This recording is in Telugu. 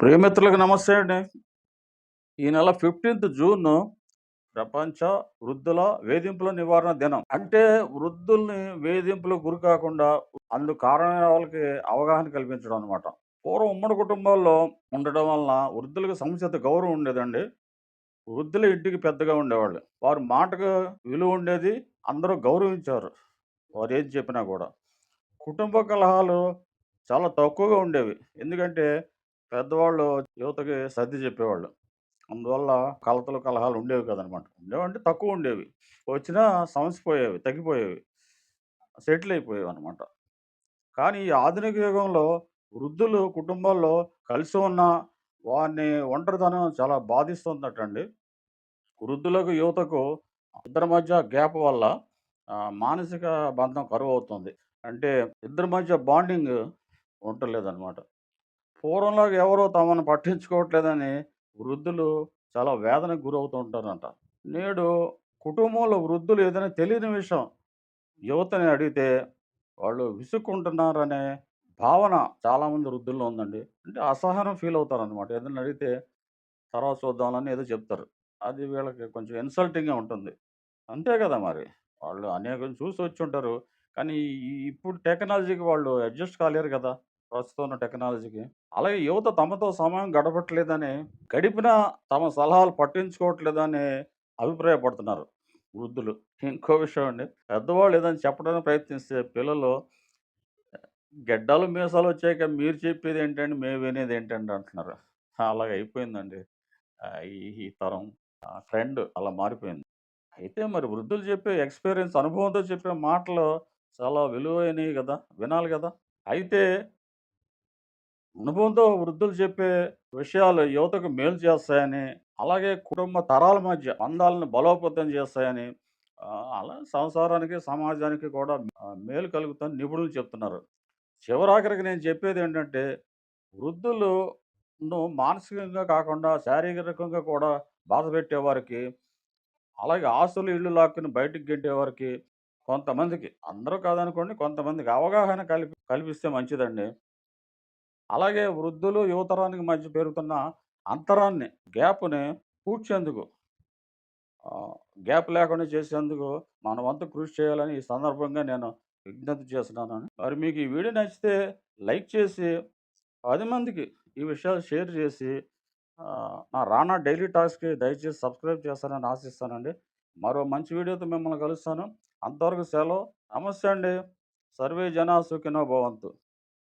ప్రియమిత్రులకు నమస్తే అండి. ఈ నెల ఫిఫ్టీన్త్ జూన్ ప్రపంచ వృద్ధుల వేధింపుల నివారణ దినం. అంటే వృద్ధుల్ని వేధింపులకు గురి కాకుండా అందుకు కారణమైన వాళ్ళకి అవగాహన కల్పించడం అనమాట పూర్వం ఉమ్మడి కుటుంబాల్లో ఉండడం వలన వృద్ధులకు సముచిత గౌరవం ఉండేదండి. వృద్ధుల ఇంటికి పెద్దగా ఉండేవాళ్ళు. వారి మాటకు విలువ ఉండేది అందరూ గౌరవించారు. వారు ఏం చెప్పినా కూడా. కుటుంబ కలహాలు చాలా తక్కువగా ఉండేవి. ఎందుకంటే పెద్దవాళ్ళు యువతకి సర్ది చెప్పేవాళ్ళు. అందువల్ల కలతలు కలహాలు ఉండేవి కదనమాట. ఉండేవంటే తక్కువ ఉండేవి. వచ్చినా సమస్య పోయేవి తగ్గిపోయేవి. సెటిల్ అయిపోయేవి అనమాట కానీ ఈ ఆధునిక యుగంలో వృద్ధులు కుటుంబాల్లో కలిసి ఉన్న వారిని ఒంటరితనం చాలా బాధిస్తుందటండి. వృద్ధులకు యువతకు ఇద్దరి మధ్య గ్యాప్ వల్ల మానసిక బంధం కరువు అవుతుంది అంటే ఇద్దరి మధ్య బాండింగ్ ఉండలేదన్నమాట పూర్వంలో ఎవరో తమను పట్టించుకోవట్లేదని వృద్ధులు చాలా వేదనకు గురవుతుంటారంట. నేడు కుటుంబంలో వృద్ధులు ఏదైనా తెలియని విషయం యువతని అడిగితే వాళ్ళు విసుక్కుంటున్నారనే భావన చాలామంది వృద్ధుల్లో ఉందండి. అంటే అసహనం ఫీల్ అవుతారనమాట ఏదైనా అడిగితే తర్వాత చూద్దామని ఏదో చెప్తారు. అది వీళ్ళకి కొంచెం ఇన్సల్టింగ్గా ఉంటుంది. అంతే కదా మరి. వాళ్ళు అనేకం చూసి వచ్చి ఉంటారు. కానీ ఇప్పుడు టెక్నాలజీకి వాళ్ళు అడ్జస్ట్ కాలేరు కదా. ప్రస్తుతం ఉన్న టెక్నాలజీకి. అలాగే యువత తమతో సమయం గడపట్లేదని గడిపినా తమ సలహాలు పట్టించుకోవట్లేదని అభిప్రాయపడుతున్నారు వృద్ధులు. ఇంకో విషయం అండి పెద్దవాళ్ళు ఏదైనా చెప్పడానికి ప్రయత్నిస్తే పిల్లలు గెడ్డలు మీసాలు వచ్చాక మీరు చెప్పేది ఏంటండి మేము వినేది ఏంటండి అంటున్నారు. అలాగ అయిపోయిందండి. ఈ తరం ట్రెండ్ అలా మారిపోయింది. అయితే మరి వృద్ధులు చెప్పే ఎక్స్పీరియన్స్ అనుభవంతో చెప్పే మాటలు చాలా విలువైనవి కదా వినాలి కదా. అయితే అనుభవంతో వృద్ధులు చెప్పే విషయాలు యువతకు మేలు చేస్తాయని అలాగే కుటుంబ తరాల మధ్య అందాలను బలోపేతం చేస్తాయని అలా సంసారానికి సమాజానికి కూడా మేలు కలుగుతుందని నిపుణులు చెప్తున్నారు. చివరాఖరికి నేను చెప్పేది ఏంటంటే వృద్ధులు మానసికంగా కాకుండా శారీరకంగా కూడా బాధ పెట్టేవారికి అలాగే ఆస్తులు ఇళ్ళు లాక్కుని బయటికి గెంటేవారికి కొంతమందికి అందరూ కాదనుకోండి కొంతమందికి అవగాహన కల్పి కల్పిస్తే మంచిదండి. అలాగే వృద్ధులు యువతరానికి మధ్య పెరుగుతున్న అంతరాన్ని గ్యాప్ని పూడ్చేందుకు గ్యాప్ లేకుండా చేసేందుకు మన వంతు కృషి చేయాలని ఈ సందర్భంగా నేను విజ్ఞప్తి చేస్తున్నాను. మరి మీకు ఈ వీడియో నచ్చితే లైక్ చేసి పది మందికి ఈ విషయాలు షేర్ చేసి నా రానా డైలీ టాస్క్కి దయచేసి సబ్స్క్రైబ్ చేస్తానని ఆశిస్తానండి. మరో మంచి వీడియోతో మిమ్మల్ని కలుస్తాను. అంతవరకు సెలవు. నమస్తే అండి. సర్వే జనా సుఖినో భవంతు.